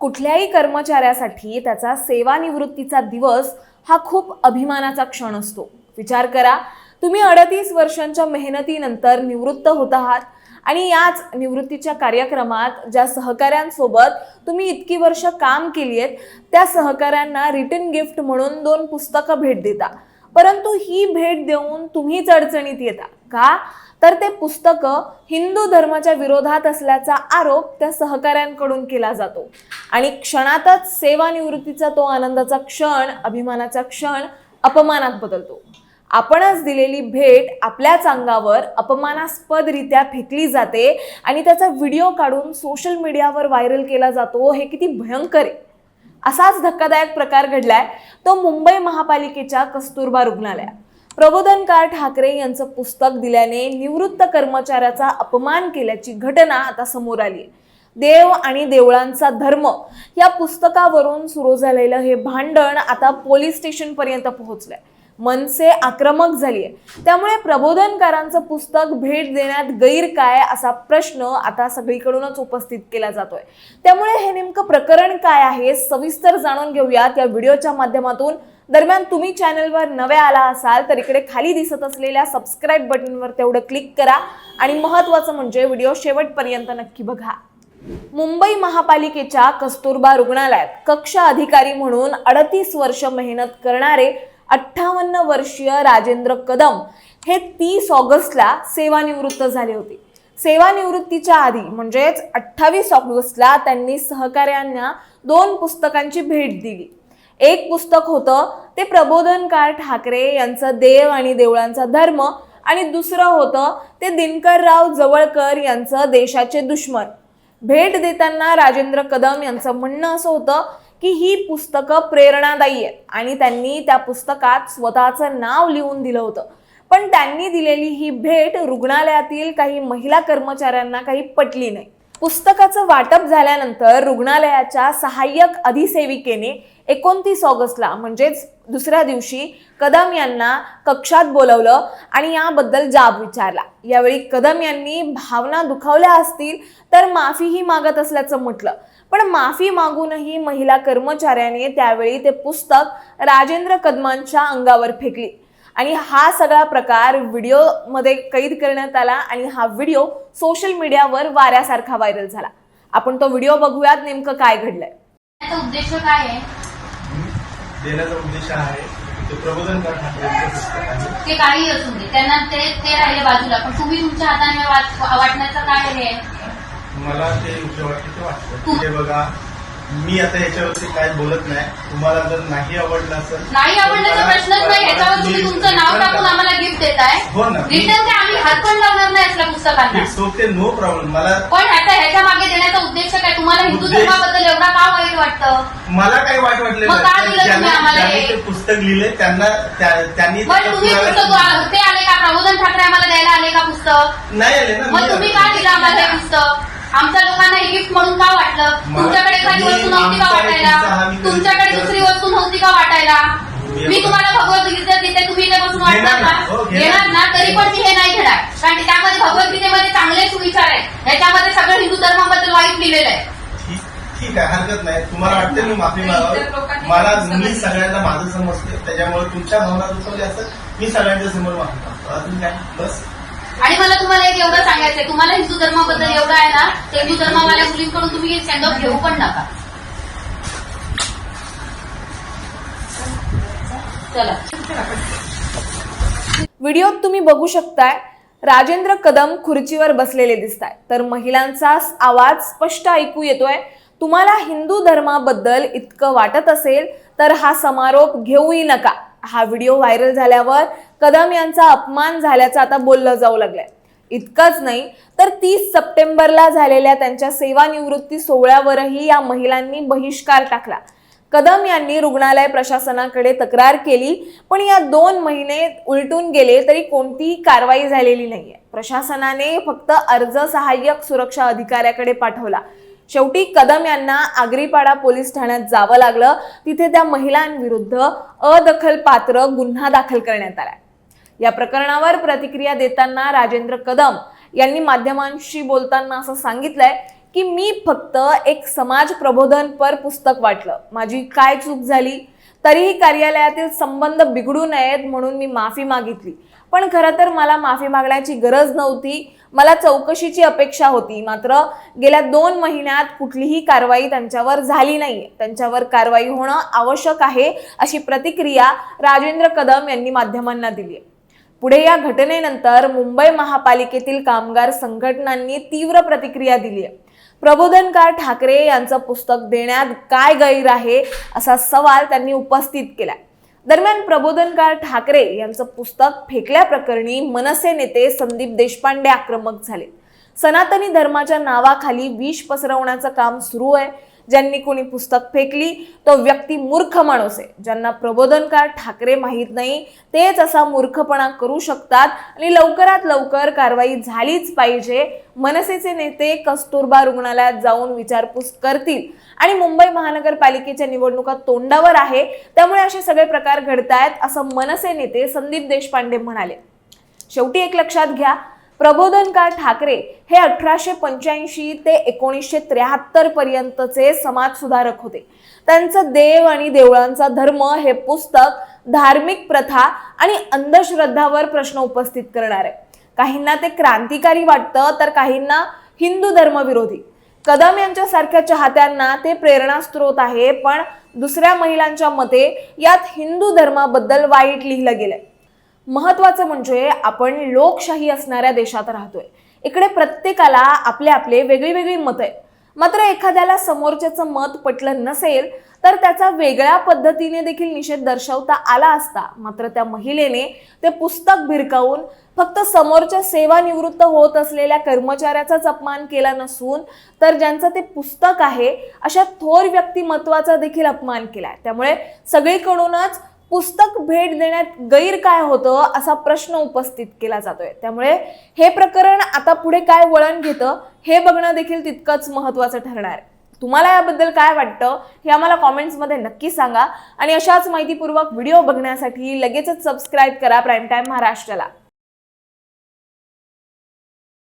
कुठल्याही कर्मचाऱ्यासाठी त्याचा सेवानिवृत्तीचा दिवस हा खूप अभिमानाचा क्षण असतो. विचार करा तुम्ही अडतीस वर्षांच्या मेहनतीनंतर निवृत्त होत आहात आणि याच निवृत्तीच्या कार्यक्रमात ज्या सहकाऱ्यांसोबत तुम्ही इतकी वर्ष काम केली आहेत त्या सहकाऱ्यांना रिटर्न गिफ्ट म्हणून दोन पुस्तकं भेट देता. परंतु ही भेट देऊन तुम्हीच अडचणीत येता. का? तर ते पुस्तकं हिंदू धर्माच्या विरोधात असल्याचा आरोप त्या सहकाऱ्यांकडून केला जातो. आणि क्षणातच सेवानिवृत्तीचा तो आनंदाचा क्षण अभिमानाचा क्षण अपमानात बदलतो. आपणच दिलेली भेट आपल्याच अंगावर अपमानास्पदरित्या फेकली जाते आणि त्याचा व्हिडिओ काढून सोशल मीडियावर व्हायरल केला जातो हे किती भयंकर आहे. असाच धक्कादायक प्रकार घडलाय तो मुंबई महापालिकेच्या कस्तुरबा रुग्णालयात. प्रबोधनकार ठाकरे यांचं पुस्तक दिल्याने निवृत्त कर्मचाऱ्याचा अपमान केल्याची घटना आता समोर आली देव आणि देवळांचा धर्म या पुस्तकावरून सुरू झालेलं हे भांडण आता पोलीस स्टेशन पर्यंत पोहोचलंय. मनसे आक्रमक झाली आहे त्यामुळे प्रबोधनकारांचं पुस्तक भेट देण्यात गैर काय असा प्रश्न आता सगळीकडूनच उपस्थित केला जातोय. त्यामुळे हे नेमकं प्रकरण काय आहे सविस्तर जाणून घेऊयात या व्हिडिओच्या माध्यमातून दरम्यान तुम्ही चॅनलवर नवे आला असाल तर इकडे खाली दिसत असलेल्या सबस्क्राईब बटनवर तेवढं क्लिक करा. आणि महत्त्वाचं म्हणजे व्हिडिओ शेवटपर्यंत नक्की बघा. मुंबई महापालिकेच्या कस्तुरबा रुग्णालयात कक्ष अधिकारी म्हणून अडतीस वर्ष मेहनत करणारे अठ्ठावन्न वर्षीय राजेंद्र कदम हे तीस ऑगस्टला सेवानिवृत्त झाले होते. सेवानिवृत्तीच्या आधी म्हणजेच अठ्ठावीस ऑगस्टला त्यांनी सहकाऱ्यांना दोन पुस्तकांची भेट दिली. एक पुस्तक होतं ते प्रबोधनकार ठाकरे यांचं देव आणि देवळांचा धर्म आणि दुसरं होतं ते दिनकरराव जवळकर यांचं देशाचे दुश्मन. भेट देताना राजेंद्र कदम यांचं म्हणणं असं होतं की ही पुस्तकं प्रेरणादायी आहेत आणि त्यांनी त्या पुस्तकात स्वतःचं नाव लिहून दिलं होतं. पण त्यांनी दिलेली ही भेट रुग्णालयातील काही महिला कर्मचाऱ्यांना काही पटली नाही. पुस्तकाचं वाटप झाल्यानंतर रुग्णालयाच्या सहाय्यक अधिसेविकेने एकोणतीस ऑगस्टला म्हणजेच दुसऱ्या दिवशी कदम यांना कक्षात बोलवलं आणि याबद्दल जाब विचारला. यावेळी कदम यांनी भावना दुखावल्या असतील तर माफीही मागत असल्याचं म्हटलं. पण माफी मागूनही महिला कर्मचाऱ्याने त्यावेळी ते पुस्तक राजेंद्र कदमांच्या अंगावर फेकली. आणि हा सगळा प्रकार व्हिडिओमध्ये कैद करण्यात आला आणि हा व्हिडिओ सोशल मीडियावर वाऱ्यासारखा व्हायरल झाला. आपण तो व्हिडिओ बघूयात नेमकं काय घडलंय. त्याचा उद्देश काय आहे? देण्याचा उद्देश आहे ते आहे. ते काही असून दे. त्यांना ते ते राहिले बाजूला. पण तुम्ही तुमच्या हाताने वाटण्याचं काय हे मला ते योग्य वाटतं ते वाटतं. बघा मी आता याच्यावरती काय बोलत नाही. तुम्हाला जर नाही आवडलं असेल नाही आवडण्याचा तर प्रश्नच नाही. याच्यावर तुम्ही तुमचं नाव टाकून? आम्हाला गिफ्ट देताय. हो ना. मी- रिटर्न काय? आम्ही हात पण लावणार नाही असल्या पुस्तकांना. इट्स ओके नो प्रॉब्लेम मला पण ह्याचा ह्याच्या मागे देण्याचा उद्देश काय? तुम्हाला हिंदू उद्देश- धर्माबद्दल एवढा का वाईट वाटतं? मला काही वाईट वाटलेलं मग का नाही. दिलं ज्यांनी तुम्ही आम्हाला ज्यांनी हे? ते पुस्तक लिहिले त्यांना त्या- त्यांनी पण त्याच्या तुम्ही पुराव्यात- पुस्तक ते आले का? प्रबोधन ठाकरे आम्हाला द्यायला आले का पुस्तक? नाही आले ना मग मी तुम्ही. का दिलं आम्हाला हे पुस्तक? आमच्या लोकांना हे गिफ्ट म्हणून का वाटलं? मला- तुमच्याकडे मी- वस्तू नव्हती का हा वाटायला? तुमच्याकडे दुसरी वस्तू नव्हती का वाटायला? मी- तुम्हाला भगवद्गीता देते तुम्ही इथे बसून वाटणार ना ना. हो, घेणार. ना? तरी पण मी हे नाही घेणार. कारण की त्यामध्ये भगवद्गीतेमध्ये चांगलेच विचार आहेत. ह्याच्यामध्ये सगळं हिंदू धर्माबद्दल वाईट लिहिलेलं आहे. ठीक आहे हरकत नाही. तुम्हाला वाटते मी माफी मागावं? मला मी सगळ्यांना माझं समजते त्याच्यामुळे तुमच्या भावना दुखवल्या असं मी सगळ्यांच्या समोर माफी मागतो. अजून काय? बस. आणि मला तुम्हाला एक एवढं सांगायचंय तुम्हाला हिंदू धर्माबद्दल एवढं आहे ना तर हिंदू धर्मावाल्या मुलींकडून तुम्ही स्टँड ऑफ घेऊ पण नका. चला. व्हिडिओत तुम्ही बघू शकताय. राजेंद्र कदम खुर्चीवर बसलेले दिसत आहे तर महिलांचा आवाज स्पष्ट ऐकू येतोय. तुम्हाला हिंदू धर्माबद्दल इतकं वाटत असेल तर हा समारोप घेऊही नका. हा व्हिडिओ व्हायरल झाल्यावर कदम यांचा अपमान झाल्याचं आता बोललं जाऊ लागलंय. इतकंच नाही तर तीस सप्टेंबरला झालेल्या त्यांच्या सेवानिवृत्ती सोहळ्यावरही या महिलांनी बहिष्कार टाकला. कदम यांनी रुग्णालय प्रशासनाकडे तक्रार केली पण या दोन महिने उलटून गेले तरी कोणतीही कारवाई झालेली नाहीये. प्रशासनाने फक्त अर्ज सहाय्यक सुरक्षा अधिकाऱ्याकडे पाठवला. शेवटी कदम यांना आगरीपाडा पोलीस ठाण्यात जावं लागलं. तिथे त्या महिलांविरुद्ध अदखलपात्र गुन्हा दाखल करण्यात आला या प्रकरणावर प्रतिक्रिया देताना राजेंद्र कदम यांनी माध्यमांशी बोलताना असं सांगितलंय की मी फक्त एक समाज प्रबोधनपर पुस्तक वाटलं. माझी काय चूक झाली? तरीही कार्यालयातील संबंध बिघडू नयेत म्हणून मी माफी मागितली. पण खरं तर मला माफी मागण्याची गरज नव्हती. मला चौकशीची अपेक्षा होती. मात्र गेल्या दोन महिन्यात कुठलीही कारवाई त्यांच्यावर झाली नाही. त्यांच्यावर कारवाई होणं आवश्यक आहे अशी प्रतिक्रिया राजेंद्र कदम यांनी माध्यमांना दिली आहे. पुढे या घटनेनंतर मुंबई महापालिकेतील कामगार संघटनांनी तीव्र प्रतिक्रिया दिली आहे. प्रबोधनकार ठाकरे यांचं पुस्तक देण्यात काय गैर आहे असा सवाल त्यांनी उपस्थित केला दरम्यान प्रबोधनकार ठाकरे यांचं पुस्तक फेकल्याप्रकरणी मनसे नेते संदीप देशपांडे आक्रमक झाले. सनातनी धर्माच्या नावाखाली विष पसरवण्याचं काम सुरू आहे. ज्यांनी कोणी पुस्तक फेकली तो व्यक्ती मूर्ख माणूस आहे. ज्यांना प्रबोधनकार ठाकरे माहीत नाही तेच असा मूर्खपणा करू शकतात आणि लवकरात लवकर कारवाई झालीच पाहिजे. मनसेचे नेते कस्तुरबा रुग्णालयात जाऊन विचारपूस करतील. आणि मुंबई महानगरपालिकेच्या निवडणुका तोंडावर आहे त्यामुळे असे सगळे प्रकार घडतायत असं मनसे नेते संदीप देशपांडे म्हणाले. शेवटी एक लक्षात घ्या प्रबोधनकार ठाकरे हे अठराशे पंच्याऐंशी ते एकोणीसशे त्र्याहत्तर पर्यंतचे समाजसुधारक होते. त्यांचं देव आणि देवळांचा धर्म हे पुस्तक धार्मिक प्रथा आणि अंधश्रद्धावर प्रश्न उपस्थित करणार आहे. काहींना ते क्रांतिकारी वाटतं तर काहींना हिंदू धर्मविरोधी. कदम यांच्यासारख्या चाहत्यांना ते प्रेरणास्त्रोत आहे पण दुसऱ्या महिलांच्या मते यात हिंदू धर्माबद्दल वाईट लिहिलं गेलंय. महत्त्वाचं म्हणजे आपण लोकशाही असणाऱ्या देशात राहतोय. इकडे प्रत्येकाला आपले आपले वेगळी वेगळी मतं आहे मात्र एखाद्याला समोरच्याचं मत पटलं नसेल तर त्याचा वेगळ्या पद्धतीने देखील निषेध दर्शवता आला असता मात्र त्या महिलेने ते पुस्तक भिरकावून फक्त समोरच्या सेवानिवृत्त होत असलेल्या कर्मचाऱ्याचाच अपमान केला नसून तर ज्यांचं ते पुस्तक आहे अशा थोर व्यक्तिमत्वाचा देखील अपमान केलाय. त्यामुळे सगळीकडूनच पुस्तक भेट देण्यात गैर काय होतं असा प्रश्न उपस्थित केला जातोय. त्यामुळे हे प्रकरण आता पुढे काय वळण घेतं हे बघणं देखील तितकंच महत्त्वाचं ठरणार आहे. तुम्हाला याबद्दल काय वाटतं हे आम्हाला कॉमेंट्समध्ये नक्की सांगा. आणि अशाच माहितीपूर्वक व्हिडिओ बघण्यासाठी लगेचच सबस्क्राईब करा प्राईम टाईम महाराष्ट्राला.